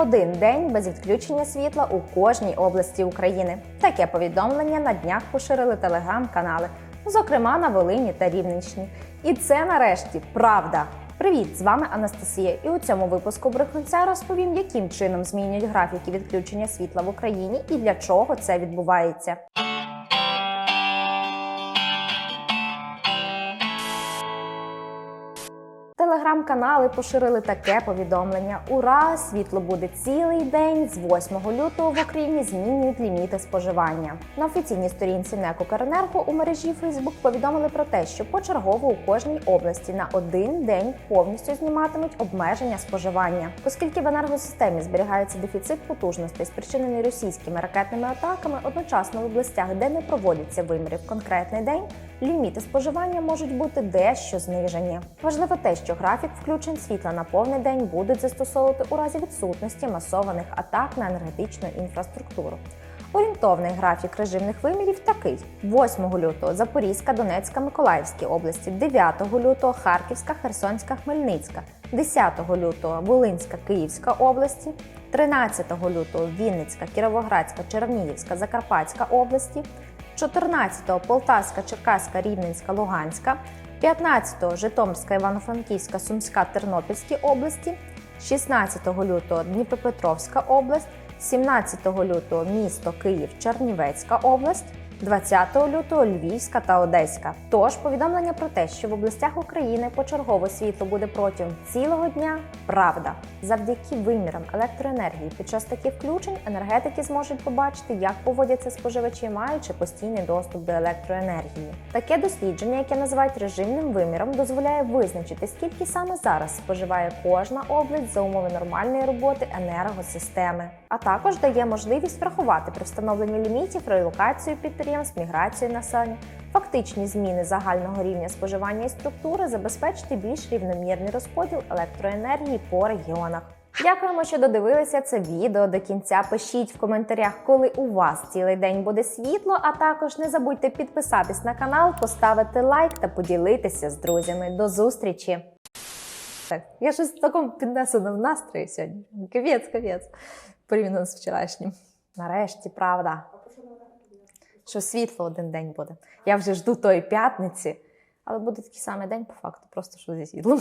Один день без відключення світла у кожній області України. Таке повідомлення на днях поширили телеграм-канали, зокрема на Волині та Рівненщині. І це нарешті правда. Привіт, з вами Анастасія. І у цьому випуску брехунця розповім, яким чином змінюють графіки відключення світла в Україні і для чого це відбувається. Телеграм-канали поширили таке повідомлення: Ура! Світло буде цілий день. З 8 лютого в Україні змінюють ліміти споживання. На офіційній сторінці НЕК «Укренерго» у мережі Facebook повідомили про те, що почергово у кожній області на один день повністю зніматимуть обмеження споживання, оскільки в енергосистемі зберігається дефіцит потужностей, спричинений російськими ракетними атаками. Одночасно в областях, де не проводяться виміри в конкретний день, ліміти споживання можуть бути дещо знижені. Важливо те, що графік включень світла на повний день будуть застосовувати у разі відсутності масованих атак на енергетичну інфраструктуру. Орієнтовний графік режимних вимірів такий: 8 лютого Запорізька, Донецька, Миколаївські області, 9 лютого Харківська, Херсонська, Хмельницька, 10 лютого Волинська, Київська області, 13 лютого Вінницька, Кіровоградська, Чернігівська, Закарпатська області, 14 Полтавська, Черкаська, Рівненська, Луганська, 15 Житомирська, Івано-Франківська, Сумська, Тернопільські області, 16 лютого Дніпропетровська область, 17 лютого місто Київ, Чернівецька область. 20 лютого Львівська та Одеська. Тож повідомлення про те, що в областях України почергово світло буде протягом цілого дня. Правда, завдяки вимірам електроенергії під час таких включень енергетики зможуть побачити, як поводяться споживачі, маючи постійний доступ до електроенергії. Таке дослідження, яке називають режимним виміром, дозволяє визначити, скільки саме зараз споживає кожна область за умови нормальної роботи енергосистеми, а також дає можливість врахувати при встановленні лімітів релокацію підприємств, міграцію населення, фактичні зміни загального рівня споживання і структури, забезпечити більш рівномірний розподіл електроенергії по регіонах. Дякуємо, що додивилися це відео до кінця. Пишіть в коментарях, коли у вас цілий день буде світло. А також не забудьте підписатись на канал, поставити лайк та поділитися з друзями. До зустрічі! Так, я щось в такому піднесеному настрої сьогодні. Кавець, кавець. Порівняно з вчорашнім. Нарешті, правда. Що світло один день буде. Я вже жду тої п'ятниці, але буде такий самий день, по факту, просто що зі світлом.